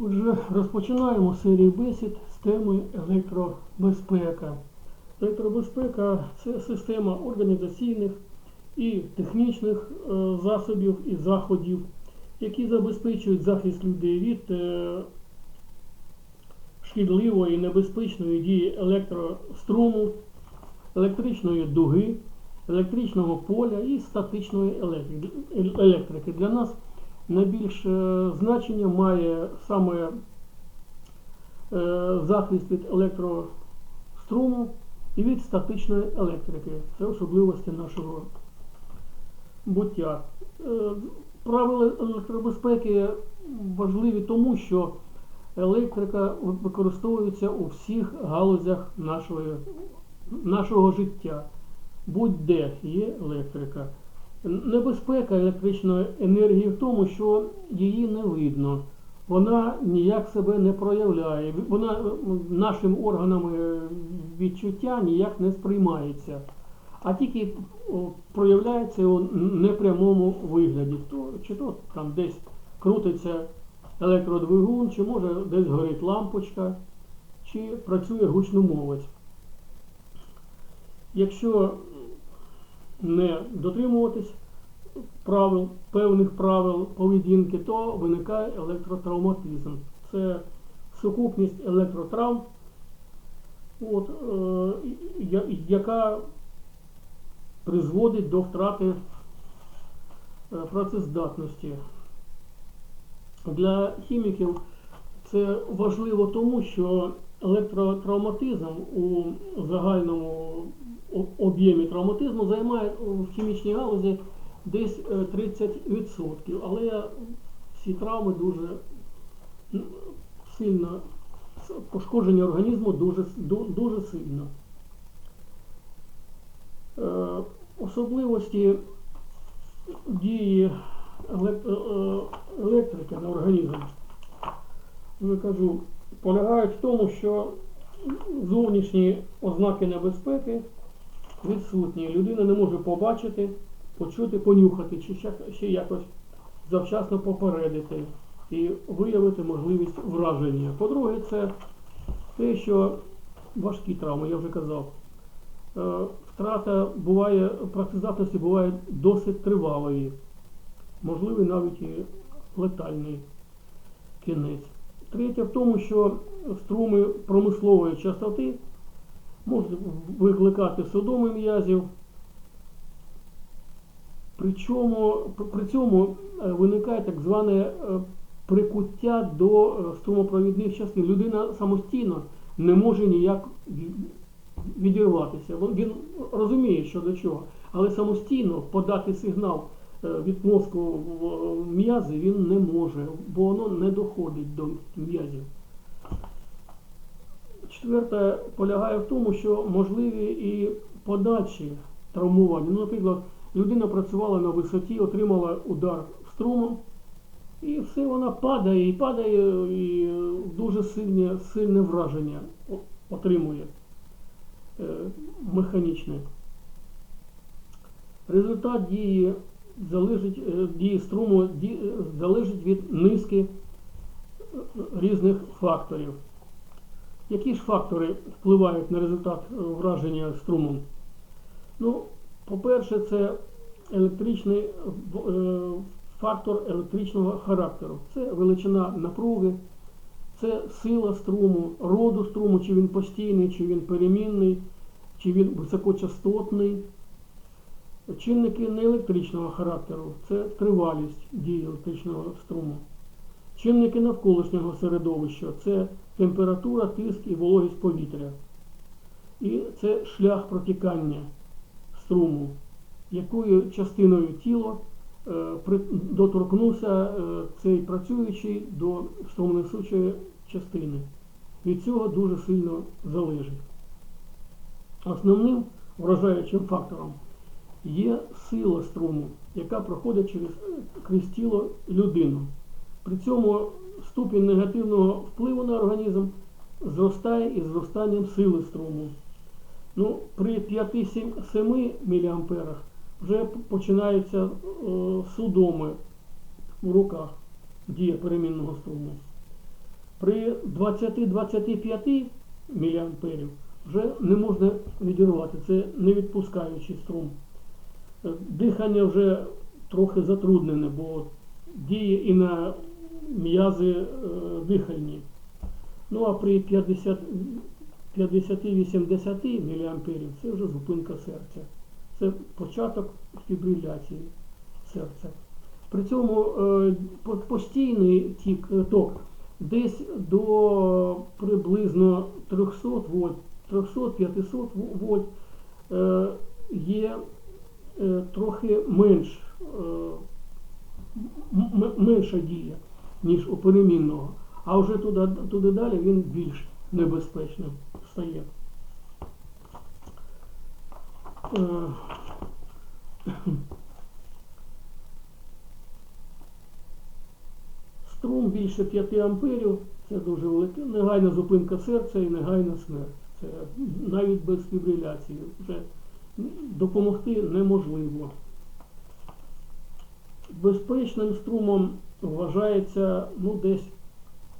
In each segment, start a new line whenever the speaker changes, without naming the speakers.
Отже, розпочинаємо серію бесід з теми електробезпека. Електробезпека це система організаційних і технічних е, засобів і заходів, які забезпечують захист людей від е, шкідливої небезпечної дії електроструму, електричної дуги, електричного поля і статичної електрики. Для нас найбільше значення має саме е, захист від електроструму і від статичної електрики. Це особливості нашого буття. Е, Правила електробезпеки важливі тому, що електрика використовується у всіх галузях нашої, нашого життя. Будь-де є електрика. Небезпека електричної енергії в тому, що її не видно. Вона ніяк себе не проявляє. Вона е, нашим органами відчуття ніяк не сприймається, а тільки проявляється у непрямому вигляді. То, чи то там десь крутиться електродвигун, чи може десь горить лампочка, чи працює гучномовець. Якщо не дотримуватись правил, певних правил поведінки, то виникає електротравматизм. Це сукупність електротравм, от, е, яка призводить до втрати працездатності. Для хіміків це важливо тому, що електротравматизм у загальному об'ємі травматизму займає в хімічній галузі десь е, 30%. Але ці травми дуже сильно пошкодження організму дуже, дуже сильно. Е, Особливості дії е, електрики на організм, я кажу, полягають в тому, що зовнішні ознаки небезпеки відсутні. Людина не може побачити, почути, понюхати, чи ще, якось завчасно попередити і виявити можливість враження. По-друге, це те, що важкі травми, я вже казав. Е, Втрата буває, працездатності буває досить тривалої, можливий навіть і летальний кінець. Третє в тому, що струми промислової частоти можуть викликати судоми м'язів. Причому, при цьому е, виникає так зване е, прикуття до е, струмопровідних частин. Людина самостійно не може ніяк відірватися. Він- розуміє, що до чого, але самостійно подати сигнал від мозку в м'язи він не може, бо воно не доходить до м'язів. Четверте полягає в тому, що можливі і подальші травмування. Ну, наприклад, людина працювала на висоті, отримала удар струмом, і все вона падає і падає, і дуже сильне, сильне враження отримує е, механічне. Результат дії залежить, е, дії струму залежить від низки е, різних факторів. Які ж фактори впливають на результат е, враження струмом? Ну, по-перше, це електричний е, фактор електричного характеру. Це величина напруги, це сила струму, роду струму, чи він постійний, чи він перемінний, чи він високочастотний. Чинники неелектричного характеру це тривалість дії електричного струму. Чинники навколишнього середовища це температура, тиск і вологість повітря. І це шлях протікання струму, якою частиною тіла е, доторкнувся е, цей працюючий до струмонесучої частини. Від цього дуже сильно залежить. Основним вражаючим фактором є сила струму, яка проходить через крізь тіло людину. При цьому ступінь негативного впливу на організм зростає із зростанням сили струму. Ну, при 5-7 мА вже починаються е, судоми в руках дія перемінного струму. При 20-25 мА вже не можна відірвати, це не відпускаючий струм. Е, Дихання вже трохи затруднене, бо діє і на м'язи е, дихальні. Ну а при 50 50-80 мА це вже зупинка серця. Це початок фібриляції серця. При цьому е, постійний тік, е, ток десь до приблизно 300 вольт, 300-500 вольт є трохи менш, менша дія, ніж у перемінного. А вже туди, туди далі він більш небезпечним стає. Е, Струм більше 5 амперів, це дуже велика, негайна зупинка серця і негайна смерть. Це навіть без фібриляції вже допомогти неможливо. Безпечним струмом вважається ну, десь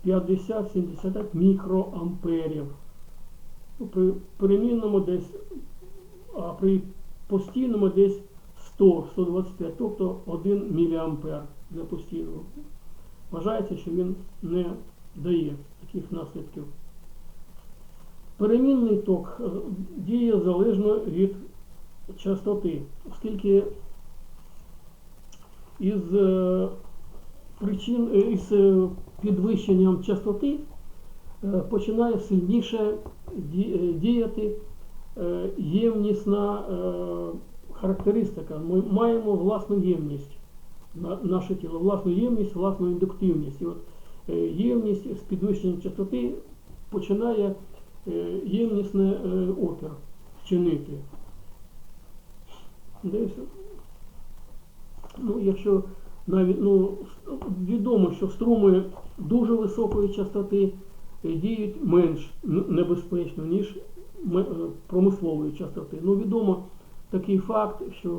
50-70 мікроамперів. Ну, При перемінному десь, а при постійному десь 100-125, тобто 1 міліампер для постійного. Вважається, що він не дає таких наслідків. Перемінний ток е, діє залежно від частоти, оскільки із е, причин е, із е, підвищенням частоти е, починає сильніше діяти ємнісна характеристика. Ми маємо власну ємність на наше тіло, власну ємність, власну індуктивність. І от ємність з підвищенням частоти починає ємнісний опір чинити. Десь, ну, якщо навіть ну, відомо, що струми дуже високої частоти е, діють менш небезпечно, ніж е, промислової частоти. Ну, відомо такий факт, що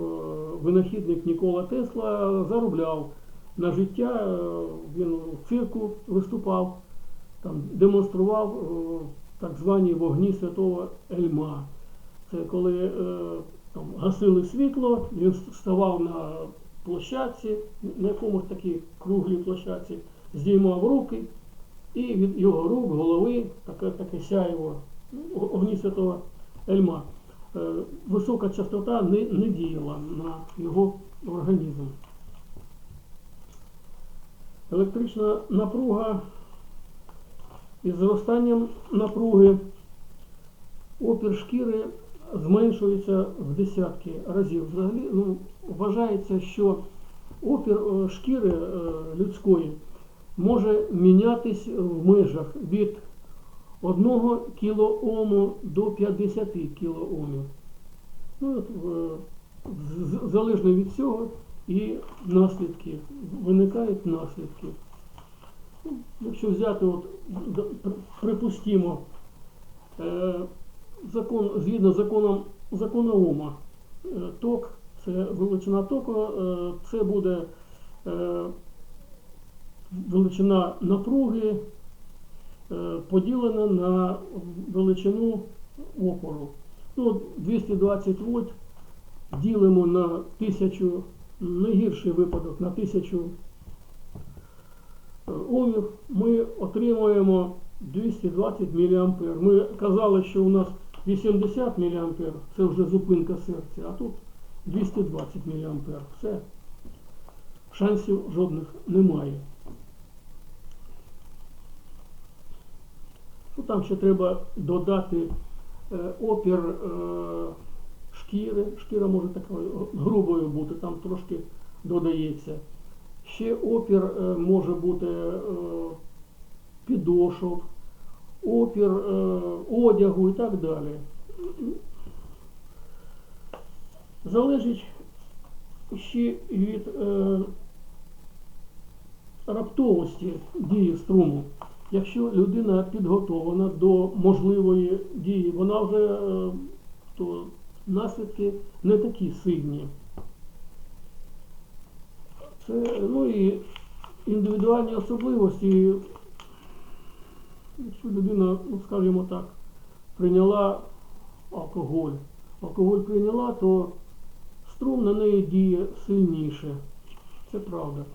винахідник Нікола Тесла заробляв на життя, е, він в цирку виступав, там демонстрував так звані вогні святого Ельма. Це коли там, гасили світло, він ставав на площадці, на якомусь такій круглій площадці, здіймав руки, і від його рук, голови, таке, таке сяєво ну, огні святого Ельма. Е, Висока частота не, не діяла на його організм. Електрична напруга із зростанням напруги опір шкіри зменшується в десятки разів. Взагалі ну, вважається, що опір е, шкіри е, людської може мінятись в межах від 1 кілоому до 50 кілоомів. Ну, е, залежно від цього і наслідки, виникають наслідки. Ну, Якщо взяти, от, е, закон, згідно з законом закону Ома, е, ток, це величина току, е, це буде е, величина напруги поділена на величину опору. Ну, 220 вольт ділимо на 1000, найгірший випадок на 1000 е, омів, ми отримуємо 220 мА. Ми казали, що у нас 80 мА це вже зупинка серця, а тут 220 мА. Все. Шансів жодних немає. Ну, там ще треба додати е, опір е, шкіри. Шкіра може такою грубою бути, там трошки додається. Ще опір е, може бути підошов, опір е, одягу і так далі. Залежить ще від е, раптовості дії струму. Якщо людина підготовлена до можливої дії, вона вже е, то наслідки не такі сильні. Це, ну і індивідуальні особливості якщо людина, ну скажімо так, прийняла алкоголь, алкоголь прийняла, то струм на неї діє сильніше. Це правда.